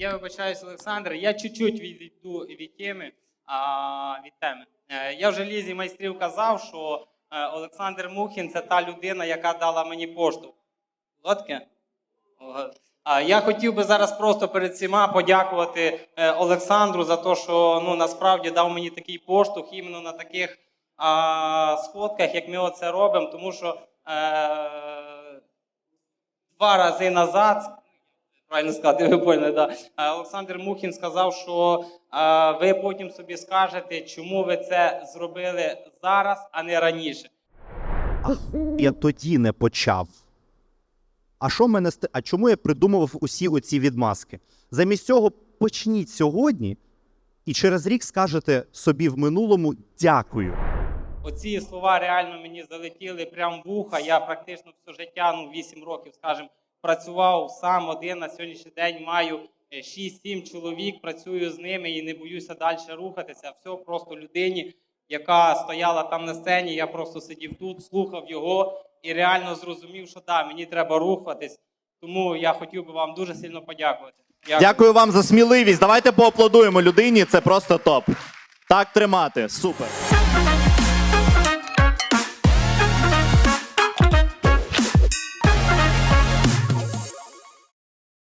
Я вибачаюсь, Олександр. Я чуть-чуть відійду від теми. А, від теми. Е, Я вже лізі майстрів казав, що е, Олександр Мухін це та людина, яка дала мені пошту. Лодке? А я хотів би зараз просто перед всіма подякувати е, Олександру за те, що ну насправді дав мені такий поштовх іменно на таких а, сходках, як ми оце робимо, тому що е, два рази назад, правильно сказати, ви поняли, да, е, Олександр Мухін сказав, що е, ви потім собі скажете, чому ви це зробили зараз, а не раніше. Я тоді не почав. А що мене ст- А чому я придумував усі оці відмазки? Замість цього почніть сьогодні і через рік скажете собі в минулому дякую. Оці слова реально мені залетіли прямо в вуха. Я практично все життя, ну 8 років, скажімо, працював сам один. На сьогоднішній день маю е, 6-7 чоловік, працюю з ними і не боюся далі рухатися. Все просто людині, яка стояла там на сцені. Я просто сидів тут, слухав його і реально зрозумів, що да, мені треба рухатись. Тому я хотів би вам дуже сильно подякувати. Дякую вам за сміливість. Давайте поаплодуємо людині. Це просто топ. Так тримати. Супер.